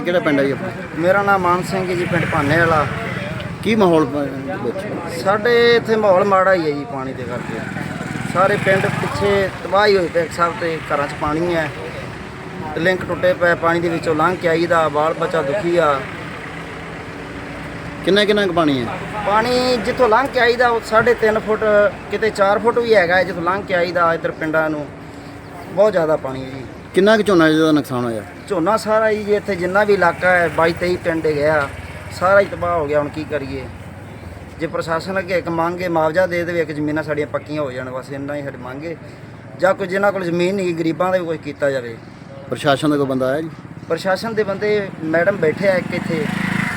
ਨਾਂ ਕਿਹੜਾ ਪਿੰਡ ਹੈ ਜੀ ਆਪਣਾ? ਮੇਰਾ ਨਾਮ ਮਾਨ ਸਿੰਘ ਹੈ ਜੀ ਪਿੰਡ ਭਾਨੇ ਵਾਲਾ। ਕੀ ਮਾਹੌਲ ਪ- ਵਿੱਚ? ਸਾਡੇ ਇੱਥੇ ਮਾਹੌਲ ਮਾੜਾ ਹੀ ਹੈ ਜੀ ਪਾਣੀ ਦੇ ਕਰਕੇ। ਸਾਰੇ ਪਿੰਡ ਪਿੱਛੇ ਤਬਾਹੀ ਹੋਈ ਪਏ ਸਭ ਤੇ ਘਰਾਂ 'ਚ ਪਾਣੀ ਹੈ। ਤੇ ਲਿੰਕ ਟੁੱਟੇ ਪਏ ਪਾਣੀ ਦੇ ਵਿੱਚੋਂ ਲੰਘ ਕੇ ਆਈਦਾ ਬਾਲ ਬੱਚਾ ਦੁਖੀ ਆ। ਕਿੰਨਾ ਕਿੰਨਾ ਕੁ ਪਾਣੀ ਹੈ? ਪਾਣੀ ਜਿੱਥੋਂ ਲੰਘ ਕੇ ਆਈਦਾ ਉਹ 3.5 ਫੁੱਟ ਕਿਤੇ 4 ਫੁੱਟ ਵੀ ਹੈਗਾ ਹੈ, ਜਿੱਥੋਂ ਲੰਘ ਕੇ ਆਈਦਾ ਇੱਧਰ ਪਿੰਡਾਂ ਨੂੰ। ਬਹੁਤ ਜ਼ਿਆਦਾ ਪਾਣੀ ਹੈ ਜੀ। ਕਿੰਨਾ ਕੁ ਝੋਨਾ ਜਿਹਦਾ ਨੁਕਸਾਨ ਹੋਇਆ? ਝੋਨਾ ਸਾਰਾ ਹੀ ਜੀ ਇੱਥੇ ਜਿੰਨਾ ਵੀ ਇਲਾਕਾ ਹੈ 22 23 ਪਿੰਡ ਗਿਆ ਸਾਰਾ ਹੀ ਤਬਾਹ ਹੋ ਗਿਆ ਹੁਣ ਕੀ ਕਰੀਏ? ਜੇ ਪ੍ਰਸ਼ਾਸਨ ਅੱਗੇ ਇੱਕ ਮੰਗੇ ਮੁਆਵਜ਼ਾ ਦੇ ਦੇਵੇ ਇੱਕ ਜ਼ਮੀਨਾਂ ਸਾਡੀਆਂ ਪੱਕੀਆਂ ਹੋ ਜਾਣ ਬਸ ਇੰਨਾ ਹੀ ਸਾਡੀ ਮੰਗੇ ਜਾਂ ਕੋਈ ਜਿਨ੍ਹਾਂ ਕੋਲ ਜ਼ਮੀਨ ਨਹੀਂ ਗਰੀਬਾਂ ਦਾ ਵੀ ਕੁਝ ਕੀਤਾ ਜਾਵੇ। ਪ੍ਰਸ਼ਾਸਨ ਦਾ ਕੋਈ ਬੰਦਾ ਆਇਆ ਜੀ? ਪ੍ਰਸ਼ਾਸਨ ਦੇ ਬੰਦੇ ਮੈਡਮ ਬੈਠੇ ਆ ਇੱਕ ਇੱਥੇ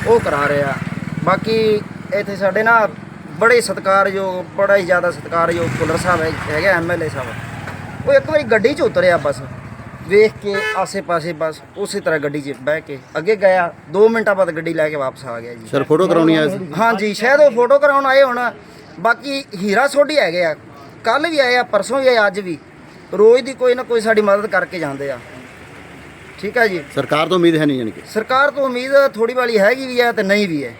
ਉਹ ਕਰਾ ਰਿਹਾ ਬਾਕੀ ਇੱਥੇ ਸਾਡੇ ਨਾ ਬੜੇ ਸਤਿਕਾਰਯੋਗ ਬੜਾ ਹੀ ਜ਼ਿਆਦਾ ਸਤਿਕਾਰਯੋਗ ਕੁਲਰ ਸਾਹਿਬ ਹੈਗੇ ਐਮਐਲਏ ਸਾਹਿਬ। ਉਹ ਇੱਕ ਵਾਰੀ ਗੱਡੀ 'ਚ ਉਤਰਿਆ ਬਸ। ਵੇਖ ਕੇ ਆਸੇ-ਪਾਸੇ ਬਸ ਉਸੇ ਤਰ੍ਹਾਂ ਗੱਡੀ 'ਚ ਬਹਿ ਕੇ ਅੱਗੇ ਗਿਆ 2 ਮਿੰਟਾਂ ਬਾਅਦ ਗੱਡੀ ਲੈ ਕੇ ਵਾਪਸ ਆ ਗਿਆ ਜੀ। ਸਰ ਫੋਟੋ ਕਰਾਉਣੀ ਆਇਆ ਸੀ? ਹਾਂਜੀ ਸ਼ਾਇਦ ਉਹ ਫੋਟੋ ਕਰਾਉਣ ਆਏ ਹੁਣ। ਬਾਕੀ ਹੀਰਾ ਸੋਢੀ ਹੈਗੇ ਆ। ਕੱਲ ਵੀ ਆਏ ਆ ਪਰਸੋਂ ਵੀ ਆਏ ਅੱਜ ਵੀ। ਰੋਜ਼ ਦੀ ਕੋਈ ਨਾ ਕੋਈ ਸਾਡੀ ਮਦਦ ਕਰਕੇ ਜਾਂਦੇ ਆ। ਠੀਕ ਹੈ ਜੀ? ਸਰਕਾਰ ਤੋਂ ਉਮੀਦ ਹੈ ਨਹੀਂ ਜਾਣੀ ਕਿ? ਸਰਕਾਰ ਤੋਂ ਉਮੀਦ ਥੋੜੀ ਵਾਲੀ ਹੈਗੀ ਵੀ ਹੈ ਤੇ ਨਹੀਂ ਵੀ ਹੈ।